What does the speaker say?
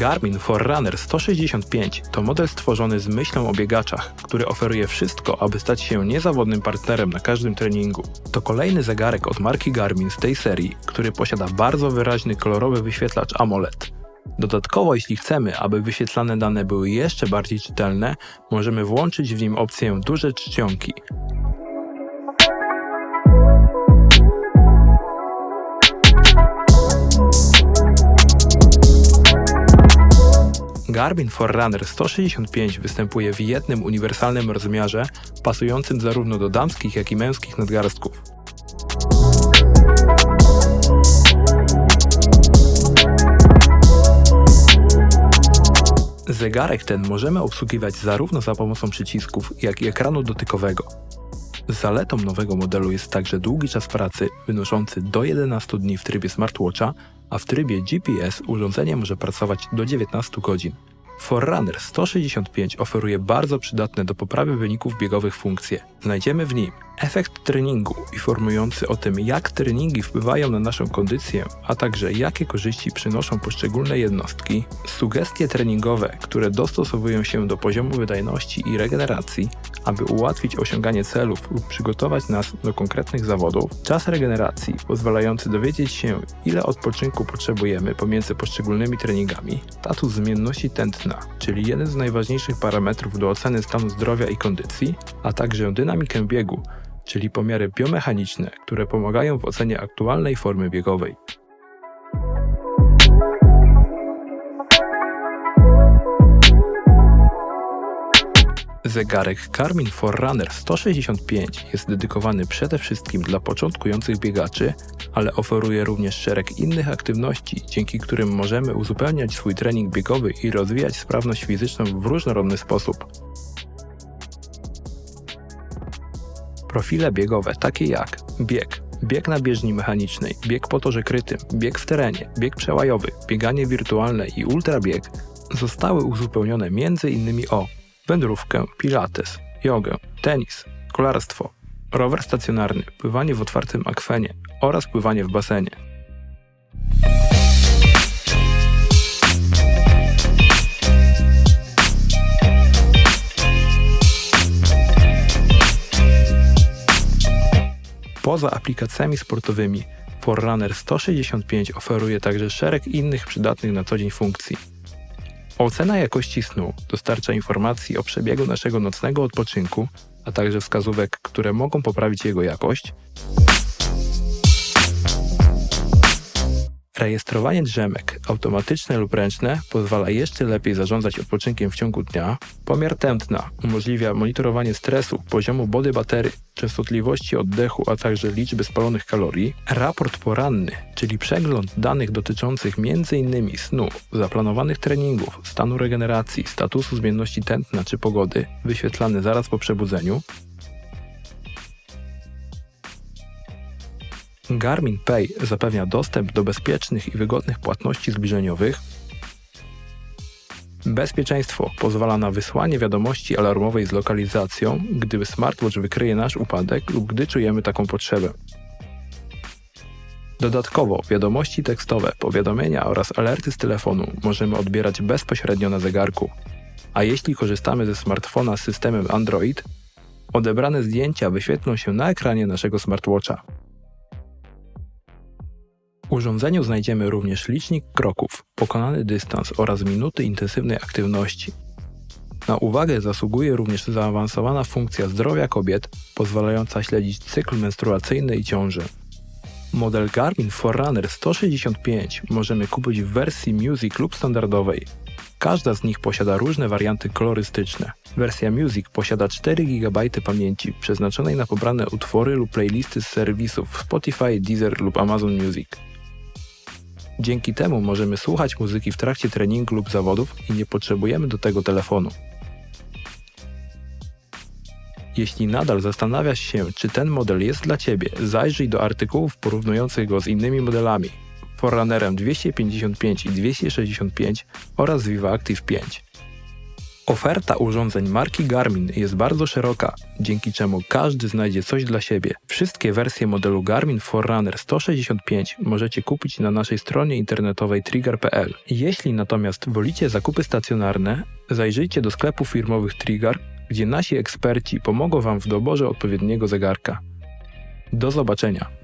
Garmin Forerunner 165 to model stworzony z myślą o biegaczach, który oferuje wszystko, aby stać się niezawodnym partnerem na każdym treningu. To kolejny zegarek od marki Garmin z tej serii, który posiada bardzo wyraźny kolorowy wyświetlacz AMOLED. Dodatkowo, jeśli chcemy, aby wyświetlane dane były jeszcze bardziej czytelne, możemy włączyć w nim opcję duże czcionki. Garmin Forerunner 165 występuje w jednym uniwersalnym rozmiarze, pasującym zarówno do damskich, jak i męskich nadgarstków. Zegarek ten możemy obsługiwać zarówno za pomocą przycisków, jak i ekranu dotykowego. Zaletą nowego modelu jest także długi czas pracy, wynoszący do 11 dni w trybie smartwatcha, a w trybie GPS urządzenie może pracować do 19 godzin. Forerunner 165 oferuje bardzo przydatne do poprawy wyników biegowych funkcje. Znajdziemy w nim efekt treningu, informujący o tym, jak treningi wpływają na naszą kondycję, a także jakie korzyści przynoszą poszczególne jednostki, sugestie treningowe, które dostosowują się do poziomu wydajności i regeneracji, aby ułatwić osiąganie celów lub przygotować nas do konkretnych zawodów, czas regeneracji pozwalający dowiedzieć się, ile odpoczynku potrzebujemy pomiędzy poszczególnymi treningami, status zmienności tętna, czyli jeden z najważniejszych parametrów do oceny stanu zdrowia i kondycji, a także dynamikę biegu, czyli pomiary biomechaniczne, które pomagają w ocenie aktualnej formy biegowej. Zegarek Garmin Forerunner 165 jest dedykowany przede wszystkim dla początkujących biegaczy, ale oferuje również szereg innych aktywności, dzięki którym możemy uzupełniać swój trening biegowy i rozwijać sprawność fizyczną w różnorodny sposób. Profile biegowe takie jak bieg, bieg na bieżni mechanicznej, bieg po torze krytym, bieg w terenie, bieg przełajowy, bieganie wirtualne i ultrabieg zostały uzupełnione m.in. o wędrówkę, pilates, jogę, tenis, kolarstwo, rower stacjonarny, pływanie w otwartym akwenie oraz pływanie w basenie. Poza aplikacjami sportowymi, Forerunner 165 oferuje także szereg innych przydatnych na co dzień funkcji. Ocena jakości snu dostarcza informacji o przebiegu naszego nocnego odpoczynku, a także wskazówek, które mogą poprawić jego jakość. Rejestrowanie drzemek, automatyczne lub ręczne, pozwala jeszcze lepiej zarządzać odpoczynkiem w ciągu dnia. Pomiar tętna umożliwia monitorowanie stresu, poziomu body batery, częstotliwości oddechu, a także liczby spalonych kalorii. Raport poranny, czyli przegląd danych dotyczących m.in. snu, zaplanowanych treningów, stanu regeneracji, statusu zmienności tętna czy pogody, wyświetlany zaraz po przebudzeniu. Garmin Pay zapewnia dostęp do bezpiecznych i wygodnych płatności zbliżeniowych. Bezpieczeństwo pozwala na wysłanie wiadomości alarmowej z lokalizacją, gdyby smartwatch wykryje nasz upadek lub gdy czujemy taką potrzebę. Dodatkowo wiadomości tekstowe, powiadomienia oraz alerty z telefonu możemy odbierać bezpośrednio na zegarku. A jeśli korzystamy ze smartfona z systemem Android, odebrane zdjęcia wyświetlą się na ekranie naszego smartwatcha. Urządzeniu znajdziemy również licznik kroków, pokonany dystans oraz minuty intensywnej aktywności. Na uwagę zasługuje również zaawansowana funkcja zdrowia kobiet, pozwalająca śledzić cykl menstruacyjny i ciąży. Model Garmin Forerunner 165 możemy kupić w wersji Music lub standardowej. Każda z nich posiada różne warianty kolorystyczne. Wersja Music posiada 4 GB pamięci przeznaczonej na pobrane utwory lub playlisty z serwisów Spotify, Deezer lub Amazon Music. Dzięki temu możemy słuchać muzyki w trakcie treningu lub zawodów i nie potrzebujemy do tego telefonu. Jeśli nadal zastanawiasz się, czy ten model jest dla Ciebie, zajrzyj do artykułów porównujących go z innymi modelami Forerunnerem 255 i 265 oraz Viva Active 5. Oferta urządzeń marki Garmin jest bardzo szeroka, dzięki czemu każdy znajdzie coś dla siebie. Wszystkie wersje modelu Garmin Forerunner 165 możecie kupić na naszej stronie internetowej trigger.pl. Jeśli natomiast wolicie zakupy stacjonarne, zajrzyjcie do sklepów firmowych Trigger, gdzie nasi eksperci pomogą Wam w doborze odpowiedniego zegarka. Do zobaczenia!